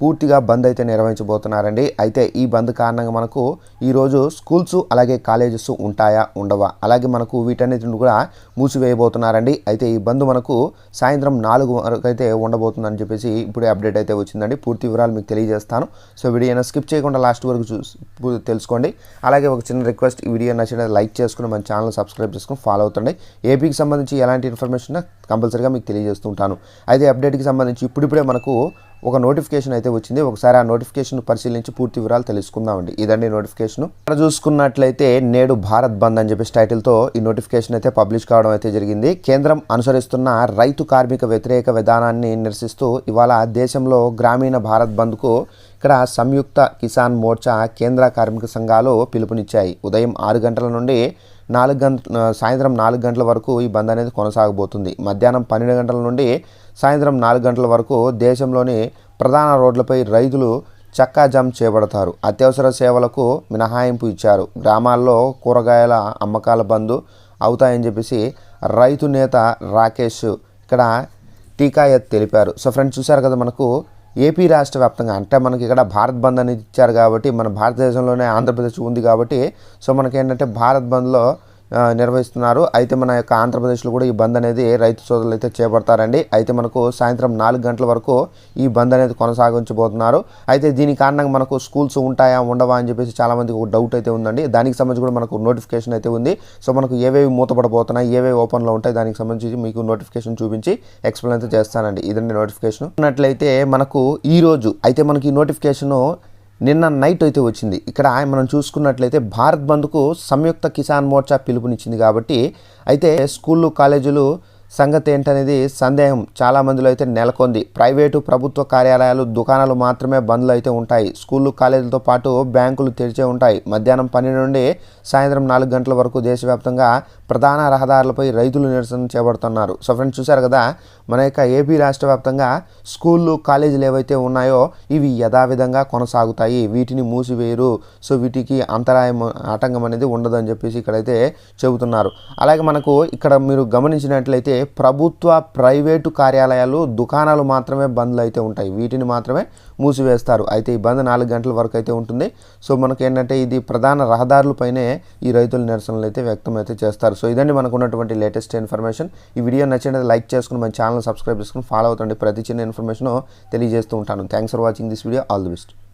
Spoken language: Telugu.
పూర్తిగా బంద్ అయితే నిర్వహించబోతున్నారండి. అయితే ఈ బంద్ కారణంగా మనకు ఈరోజు స్కూల్స్ అలాగే కాలేజెస్ ఉంటాయా ఉండవా? అలాగే మనకు వీటన్నిటిని కూడా మూసివేయబోతున్నారండి. అయితే ఈ బంద్ మనకు సాయంత్రం నాలుగు వరకు అయితే ఉండబోతుందని చెప్పేసి ఇప్పుడే అప్డేట్ అయితే వచ్చిందండి. పూర్తి వివరాలు మీకు తెలియజేస్తాను. సో వీడియో స్కిప్ చేయకుండా లాస్ట్ వరకు చూసి తెలుసుకోండి. అలాగే ఒక చిన్న రిక్వెస్ట్ ఈ వీడియో నచ్చిన లైక్ చేసుకుని మన ఛానల్ సబ్స్క్రైబ్ చేసుకుని ఫాలో అవుతుండండి ఏపీకి సంబంధించి ఎలాంటి ఇన్ఫర్మేషన్ కంపల్సరీగా మీకు తెలియజేస్తుంటాను అయితే అప్డేట్కి సంబంధించి ఇప్పుడిప్పుడే మనకు ఒక నోటిఫికేషన్ అయితే వచ్చింది. ఒకసారి ఆ నోటిఫికేషన్ పరిశీలించి పూర్తి వివరాలు తెలుసుకుందామండి. ఇదండి నోటిఫికేషన్ ఇక్కడ చూసుకున్నట్లయితే నేడు భారత్ బంద్ అని చెప్పేసి టైటిల్తో ఈ నోటిఫికేషన్ అయితే పబ్లిష్ కావడం అయితే జరిగింది. కేంద్రం అనుసరిస్తున్న రైతు కార్మిక వ్యతిరేక విధానాన్ని నిరసిస్తూ ఇవాళ దేశంలో గ్రామీణ భారత్ బంద్కు ఇక్కడ సంయుక్త కిసాన్ మోర్చా కేంద్ర కార్మిక సంఘాలు పిలుపునిచ్చాయి. ఉదయం ఆరు గంటల నుండి నాలుగు గంట సాయంత్రం నాలుగు గంటల వరకు ఈ బంద్ అనేది కొనసాగబోతుంది. మధ్యాహ్నం పన్నెండు గంటల నుండి సాయంత్రం నాలుగు గంటల వరకు దేశంలోని ప్రధాన రోడ్లపై రైతులు చక్కా జమ్ చేయబడతారు అత్యవసర సేవలకు మినహాయింపు ఇచ్చారు. గ్రామాల్లో కూరగాయల అమ్మకాల బంద్ అవుతాయని చెప్పేసి రైతు నేత రాకేష్ ఇక్కడ టీకాయత్ తెలిపారు. సో ఫ్రెండ్స్ చూశారు కదా మనకు ఏపీ రాష్ట్ర వ్యాప్తంగా అంటే మనకి ఇక్కడ భారత్ బంద్ అనేది ఇచ్చారు కాబట్టి మన భారతదేశంలోనే ఆంధ్రప్రదేశ్ ఉంది కాబట్టి సో మనకి ఏంటంటే భారత్ బంద్లో నిర్వహిస్తున్నారు. అయితే మన యొక్క ఆంధ్రప్రదేశ్లో కూడా ఈ బంద్ అనేది రైతు సోదరులు అయితే చేపడతారండి. అయితే మనకు సాయంత్రం నాలుగు గంటల వరకు ఈ బంద్ అనేది కొనసాగించబోతున్నారు. అయితే దీని కారణంగా మనకు స్కూల్స్ ఉంటాయా ఉండవా అని చెప్పేసి చాలామందికి ఒక డౌట్ అయితే ఉందండి. దానికి సంబంధించి కూడా మనకు నోటిఫికేషన్ అయితే ఉంది. సో మనకు ఏవేవి మూతపడబోతున్నాయి ఏవేవి ఓపెన్లో ఉంటాయి దానికి సంబంధించి మీకు నోటిఫికేషన్ చూపించి ఎక్స్ప్లెయిన్ అయితే చేస్తానండి. ఇదండి నోటిఫికేషన్. ఉన్నట్లయితే మనకు ఈ రోజు అయితే మనకి ఈ నోటిఫికేషన్ నిన్న నైట్ అయితే వచ్చింది. ఇక్కడ మనం చూసుకున్నట్లయితే భారత్ బంద్కు సంయుక్త కిసాన్ మోర్చా పిలుపునిచ్చింది కాబట్టి అయితే స్కూళ్ళు కాలేజీలు సంగతి ఏంటనేది సందేహం. చాలా మందిలో అయితే నెలకొంది. ప్రైవేటు ప్రభుత్వ కార్యాలయాలు దుకాణాలు మాత్రమే బంద్లు అయితే ఉంటాయి. స్కూళ్ళు కాలేజీలతో పాటు బ్యాంకులు తెరిచే ఉంటాయి. మధ్యాహ్నం పన్నెండు నుండి సాయంత్రం నాలుగు గంటల వరకు దేశవ్యాప్తంగా ప్రధాన రహదారులపై రైతులు నిరసన చేపడుతున్నారు. సో ఫ్రెండ్స్ చూశారు కదా? మన యొక్క ఏపీ రాష్ట్ర వ్యాప్తంగా స్కూళ్ళు కాలేజీలు ఏవైతే ఉన్నాయో ఇవి యథావిధంగా కొనసాగుతాయి. వీటిని మూసివేయరు. సో వీటికి అంతరాయం ఆటంకం అనేది ఉండదని చెప్పేసి ఇక్కడైతే చెబుతున్నారు. అలాగే మనకు ఇక్కడ మీరు గమనించినట్లయితే ప్రభుత్వ ప్రైవేటు కార్యాలయాలు దుకాణాలు మాత్రమే బంద్లు అయితే ఉంటాయి. వీటిని మాత్రమే మూసివేస్తారు. అయితే ఈ బంద్ నాలుగు గంటల వరకు అయితే ఉంటుంది. సో మనకి ఏంటంటే ఇది ప్రధాన రహదారులపైనే ఈ రైతుల నిరసనలు అయితే వ్యక్తం అయితే చేస్తారు. సో ఇదండి మనకు ఉన్నటువంటి లేటెస్ట్ ఇన్ఫర్మేషన్. ఈ వీడియో నచ్చినది లైక్ చేసుకుని మన ఛానల్ సబ్స్క్రైబ్ చేసుకుని ఫాలో అవుతండి ప్రతి చిన్న ఇన్ఫర్మేషన్ తెలియజేస్తూ ఉంటాను. Thanks for watching this video. All the best.